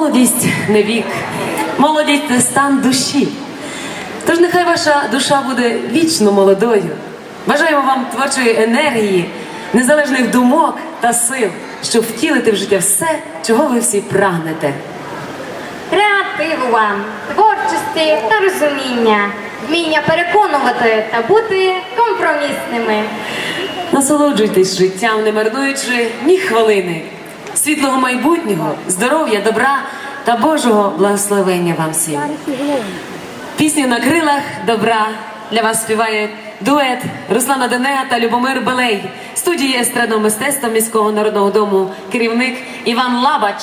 Молодість не вік, молодість це стан душі. Тож нехай ваша душа буде вічно молодою. Бажаємо вам творчої енергії, незалежних думок та сил, щоб втілити в життя все, чого ви всі прагнете. Креативу вам, творчості та розуміння, вміння переконувати та бути компромісними. Насолоджуйтесь життям, не марнуючи ні хвилини. Світлого майбутнього, здоров'я, добра та Божого благословення вам всім. Пісню на крилах добра для вас співає дует Руслана Денега та Любомир Белей. Студії естрадного мистецтва міського народного дому керівник Іван Лабач.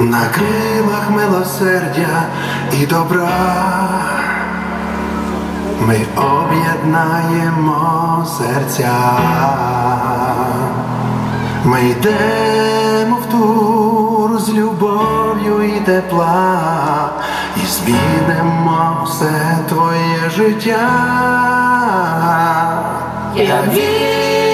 На крилах милосердя і добра ми об'єднаємо серця, ми йдемо в тур з любов'ю і тепла, і змінимо все твоє життя. Я вірю,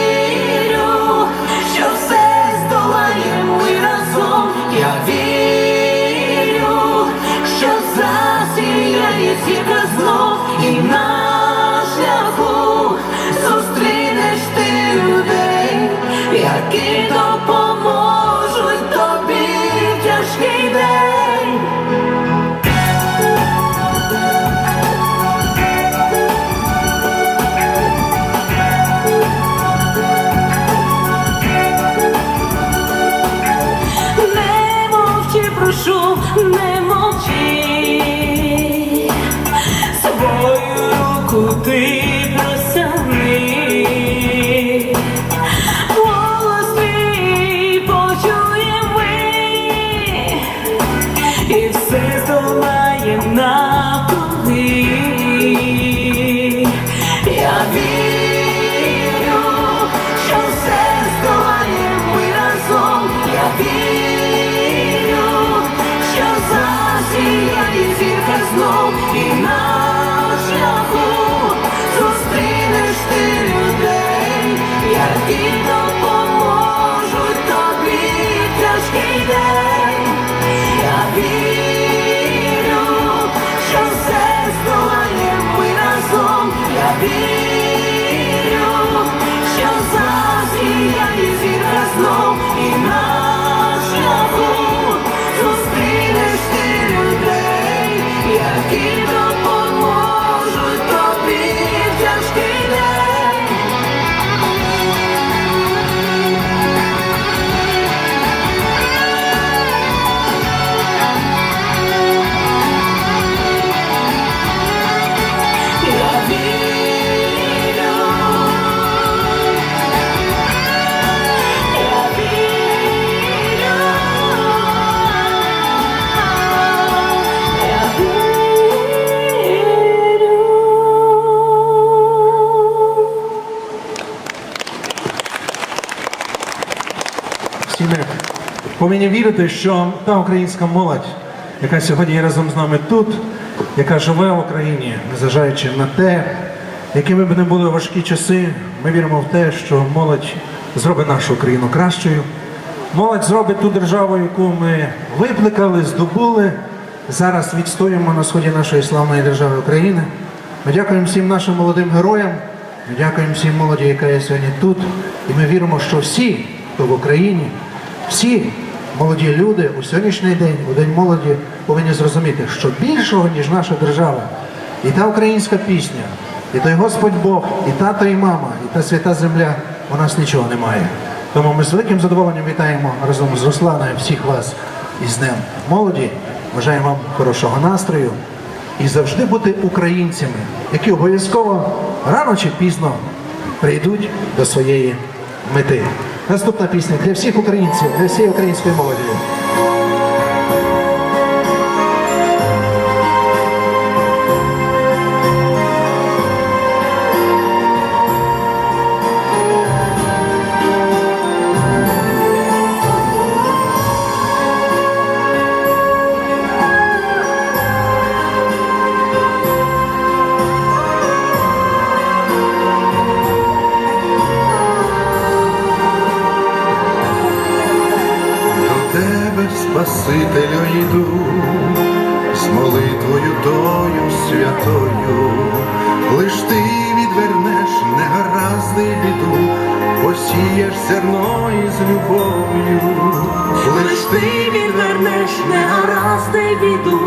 повинні вірити, що та українська молодь, яка сьогодні є разом з нами тут, яка живе в Україні, незважаючи на те, якими б не були важкі часи, ми віримо в те, що молодь зробить нашу країну кращою. Молодь зробить ту державу, яку ми викликали, здобули. Зараз відстоюємо на сході нашої славної держави України. Ми дякуємо всім нашим молодим героям. Ми дякуємо всім молоді, яка є сьогодні тут. І ми віримо, що всі, хто в Україні, всі молоді люди у сьогоднішній день, у День молоді, повинні зрозуміти, що більшого, ніж наша держава, і та українська пісня, і той Господь Бог, і тато, і мама, і та свята земля, у нас нічого немає. Тому ми з великим задоволенням вітаємо разом з Русланою всіх вас із Днем молоді. Бажаємо вам хорошого настрою і завжди бути українцями, які обов'язково рано чи пізно прийдуть до своєї мети. Наступна пісня для всіх українців, для всієї української молоді. Спасителю йду, з молитвою тою святою, лиш ти відвернеш негаразди біду, посієш зерно із любов'ю, лиш ти відвернеш негаразди біду,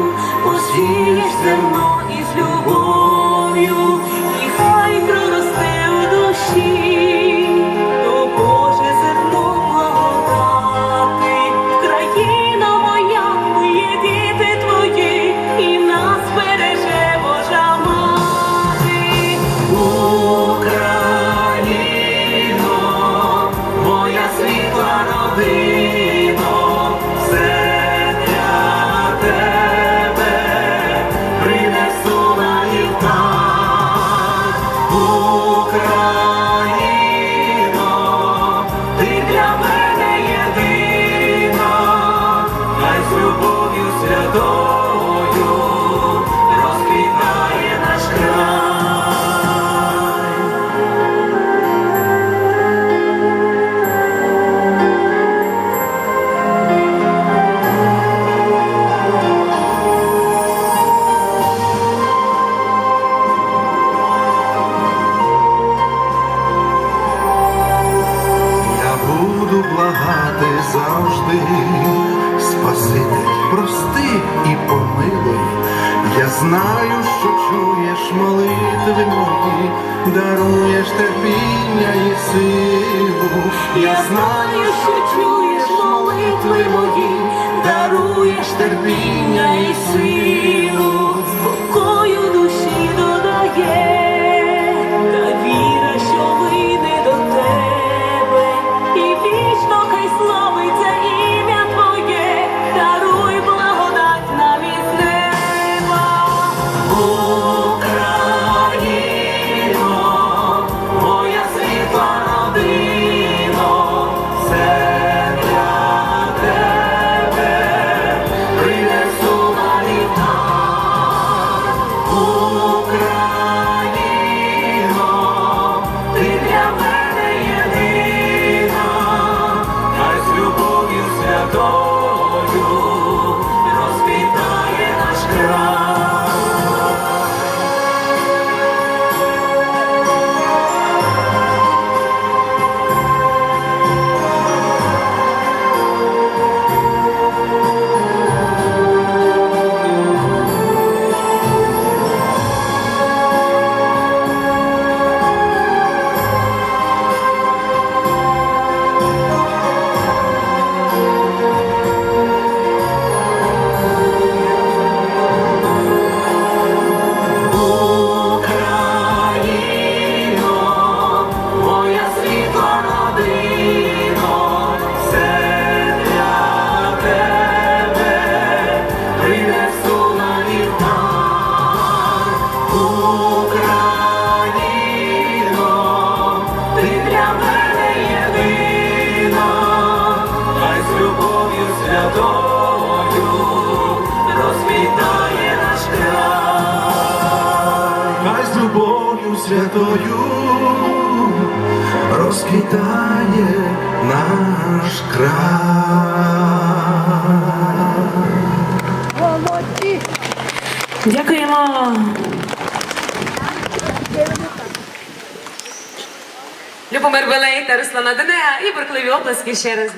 завжди, Спаситель, прости і помилуй. Я знаю, що чуєш молитви мої, даруєш терпіння і силу. Я знаю, що чуєш молитви мої, даруєш терпіння і силу. Святою розквітає наш край. Дякуємо. Любомир Белей та Руслана Денега і буркливі оплески ще раз.